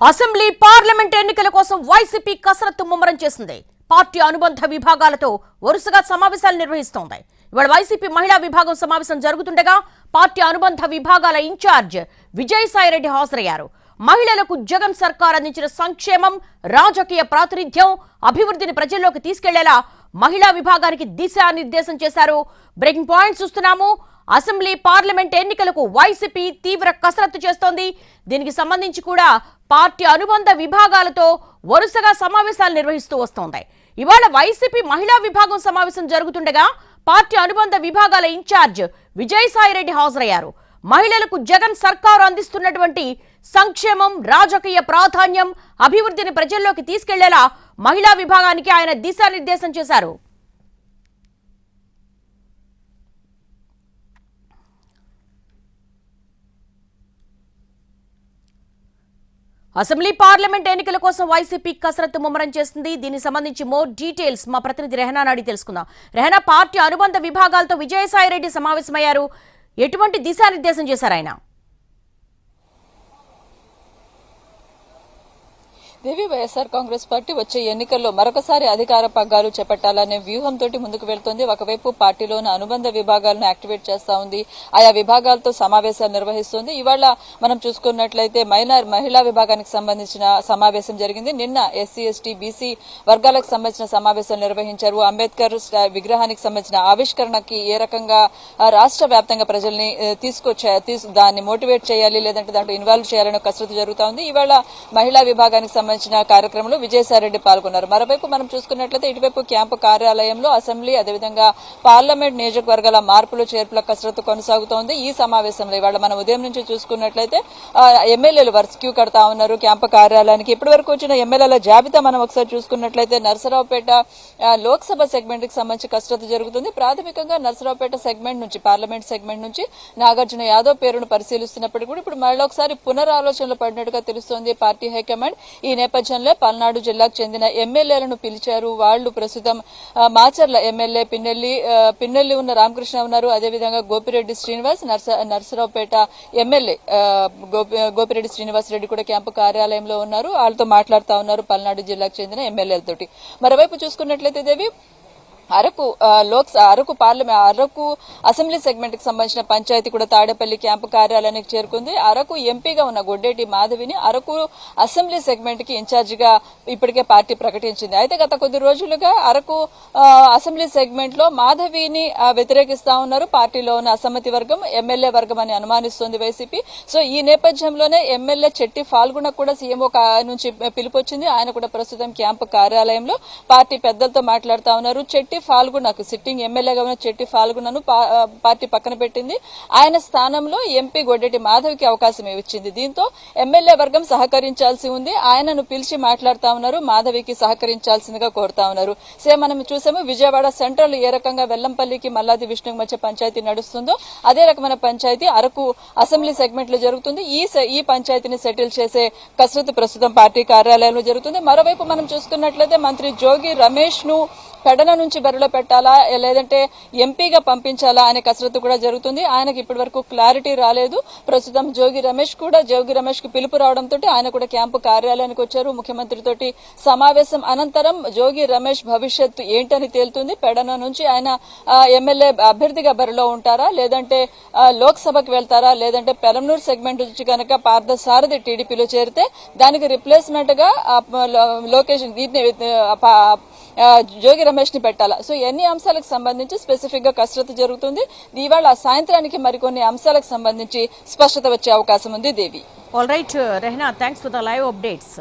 Assembly parliament ఎన్నికల కోసం YCP కసరత్తు ముమ్మరం చేసింది. పార్టీ అనుబంధ విభాగాలతో వరుసగా సమావేశాలు నిర్వహిస్తోంది. ఇవాళ వైసీపీ మహిళా విభాగం సమావేశం జరుగుతుండగా పార్టీ అనుబంధ విభాగాల ఇన్ఛార్జ్ విజయసాయిరెడ్డి హాజరయ్యారు. మహిళలకు జగన్ సర్కార్ అందించిన సంక్షేమం రాజకీయ ప్రాతినిధ్యం అభివృద్ధిని ప్రజల్లోకి తీసుకెళ్ళేలా మహిళా విభాగానికి దిశానిర్దేశం చేశారు. బ్రేకింగ్ పాయింట్స్ చూస్తున్నాము. అసెంబ్లీ పార్లమెంట్ ఎన్నికలకు వైసీపీ తీవ్ర కసరత్తు చేస్తోంది. దీనికి సంబంధించి కూడా పార్టీ అనుబంధ విభాగాలతో వరుసగా సమావేశాలు నిర్వహిస్తూ వస్తోంది. ఇవాళ వైసీపీ మహిళా విభాగం సమావేశం జరుగుతుండగా పార్టీ అనుబంధ విభాగాల ఇన్ఛార్జ్ విజయసాయిరెడ్డి హాజరయ్యారు. మహిళలకు జగన్ సర్కారు అందిస్తున్నటువంటి సంక్షేమం రాజకీయ ప్రాధాన్యం అభివృద్ధిని ప్రజల్లోకి తీసుకెళ్ళేలా మహిళా విభాగానికి ఆయన దిశానిర్దేశం చేశారు. అసెంబ్లీ పార్లమెంట్ ఎన్నికల కోసం వైసీపీ కసరత్తు ముమ్మరం చేస్తుంది. దీనికి సంబంధించి మోర్ డీటెయిల్స్ మా ప్రతినిధి రెహనా నాడి తెలుసుకుందాం. రెహనా పార్టీ అనుబంధ విభాగాలతో విజయసాయిరెడ్డి సమావేశమయ్యారు. ఎటువంటి దిశానిర్దేశం చేశారు ఆయన? దేవి వైఎస్ఆర్ కాంగ్రెస్ పార్టీ వచ్చే ఎన్నికల్లో మరొకసారి అధికార పగ్గాలు చేపట్టాలనే వ్యూహంతో ముందుకు వెళ్తోంది. ఒకవైపు పార్టీలోని అనుబంధ విభాగాలను యాక్టివేట్ చేస్తా ఉంది. ఆయా విభాగాలతో సమావేశాలు నిర్వహిస్తోంది. ఇవాళ మనం చూసుకున్నట్లయితే మైనార్ మహిళా విభాగానికి సంబంధించిన సమావేశం జరిగింది. నిన్న ఎస్సీ ఎస్టీ బీసీ వర్గాలకు సంబంధించిన సమావేశం నిర్వహించారు. అంబేద్కర్ విగ్రహానికి సంబంధించిన ఆవిష్కరణకి ఏ రకంగా రాష్ట రాష్ట్ర వ్యాప్తంగా ప్రజల్ని ఆ, తీసుకొచ్చే దాన్ని మోటివేట్ చేయాలి లేదంటే దాంట్లో ఇన్వాల్వ్ చేయాలనే కసరత్తు జరుగుతా ఉంది. ఇవాళ మహిళా విభాగానికి సంబంధించిన కార్యక్రమంలో విజయసాయిరెడ్డి పాల్గొన్నారు. మరోవైపు మనం చూసుకున్నట్లయితే ఇటువైపు క్యాంపు కార్యాలయంలో అసెంబ్లీ అదేవిధంగా పార్లమెంట్ నియోజకవర్గాల మార్పులు చేర్పుల కసరత్తు కొనసాగుతోంది. ఈ సమావేశంలో ఇవాళ మనం ఉదయం నుంచి చూసుకున్నట్లయితే ఎమ్మెల్యేలు వరుస క్యూ కడతా ఉన్నారు క్యాంపు కార్యాలయానికి. ఇప్పటి వరకు వచ్చిన ఎమ్మెల్యేల జాబితా మనం ఒకసారి చూసుకున్నట్లయితే నరసరావుపేట లోక్సభ సెగ్మెంట్కి సంబంధించి కసరత్తు జరుగుతుంది. ప్రాథమికంగా నరసరావుపేట సెగ్మెంట్ నుంచి పార్లమెంట్ సెగ్మెంట్ నుంచి నాగార్జున యాదవ్ పేరును పరిశీలిస్తున్నప్పటికీ కూడా ఇప్పుడు మరొకసారి ఒకసారి పునరాలోచనలు పడినట్టుగా తెలుస్తోంది పార్టీ హైకమాండ్. ఈ నేపథ్యంలో పల్నాడు జిల్లాకు చెందిన ఎమ్మెల్యేలను పిలిచారు. వాళ్ళు ప్రస్తుతం మాచర్ల ఎమ్మెల్యే పిన్నెల్లి పిన్నెల్లి ఉన్న రామకృష్ణ ఉన్నారు. అదేవిధంగా గోపిరెడ్డి శ్రీనివాస్ నర్స నర్సరావుపేట ఎమ్మెల్యే గోపి గోపిరెడ్డి శ్రీనివాస్ రెడ్డి కూడా క్యాంపు కార్యాలయంలో ఉన్నారు. వాళ్ళతో మాట్లాడుతా ఉన్నారు పల్నాడు జిల్లాకు చెందిన ఎమ్మెల్యేలతోటి. మరోవైపు చూసుకున్నట్లయితే దేవి అరకు లోక్ అరకు పార్లమెంట్ అరకు అసెంబ్లీ సెగ్మెంట్కి సంబంధించిన పంచాయతీ కూడా తాడేపల్లి క్యాంపు కార్యాలయానికి చేరుకుంది. అరకు ఎంపీగా ఉన్న గొడ్డేటి మాధవిని అరకు అసెంబ్లీ సెగ్మెంట్కి ఇన్ఛార్జిగా ఇప్పటికే పార్టీ ప్రకటించింది. అయితే గత కొద్ది రోజులుగా అరకు అసెంబ్లీ సెగ్మెంట్లో మాధవిని వ్యతిరేకిస్తా ఉన్నారు. పార్టీలో ఉన్న అసమ్మతి వర్గం ఎమ్మెల్యే వర్గం అని అనుమానిస్తోంది వైసీపీ. సో ఈ నేపథ్యంలోనే ఎమ్మెల్యే చెట్టి ఫాల్గుణ కూడా సీఎంఓ నుంచి పిలుపు వచ్చింది ఆయన కూడా ప్రస్తుతం క్యాంపు కార్యాలయంలో పార్టీ పెద్దలతో మాట్లాడుతా ఉన్నారు. చెట్టి ఫాల్గుణకు సిట్టింగ్ ఎమ్మెల్యేగా ఉన్న చెట్టి ఫాల్గుణను పార్టీ పక్కన పెట్టింది. ఆయన స్థానంలో ఎంపీ గొడ్డెటి మాధవికి అవకాశం ఇచ్చింది. దీంతో ఎమ్మెల్యే వర్గం సహకరించాల్సి ఉంది. ఆయనను పిలిచి మాట్లాడుతా ఉన్నారు. మాధవికి సహకరించాల్సిందిగా కోరుతా ఉన్నారు. సేమ్ మనం చూసాము విజయవాడ సెంట్రల్ ఏ రకంగా వెల్లంపల్లికి మల్లాది విష్ణుకి మధ్య పంచాయతీ నడుస్తుందో అదే రకమైన పంచాయతీ అరకు అసెంబ్లీ సెగ్మెంట్లో జరుగుతుంది. ఈ ఈ పంచాయతీని సెటిల్ చేసే కసరత్తు ప్రస్తుతం పార్టీ కార్యాలయంలో జరుగుతుంది. మరోవైపు మనం చూసుకున్నట్లయితే మంత్రి జోగి రమేష్ను పెడన నుంచి బరిలో పెట్టాలా? లేదంటే ఎంపీగా పంపించాలా అనే కసరత్తు కూడా జరుగుతుంది. ఆయనకి ఇప్పటి వరకు క్లారిటీ రాలేదు. ప్రస్తుతం జోగి రమేష్ కూడా జోగి రమేష్కు పిలుపు రావడంతో ఆయన కూడా క్యాంపు కార్యాలయానికి వచ్చారు. ముఖ్యమంత్రితోటి సమావేశం అనంతరం జోగి రమేష్ భవిష్యత్తు ఏంటని తేలుతుంది? పెడన నుంచి ఆయన ఎమ్మెల్యే అభ్యర్థిగా బరిలో ఉంటారా? లేదంటే లోక్సభకు వెళ్తారా? లేదంటే పెలంనూరు సెగ్మెంట్ నుంచి కనుక పార్థసారథి టీడీపీలో చేరితే దానికి రిప్లేస్మెంట్గా లోకేష్ దీన్ని జోగి రమేష్ని పెట్టాలా? సో ఎన్ని అంశాలకు సంబంధించి స్పెసిఫిక్గా కసరత్తు జరుగుతుంది? ఇవాళ సాయంత్రానికి మరికొన్ని అంశాలకు సంబంధించి స్పష్టత వచ్చే అవకాశం ఉంది Devi. All right Rehana thanks for the live updates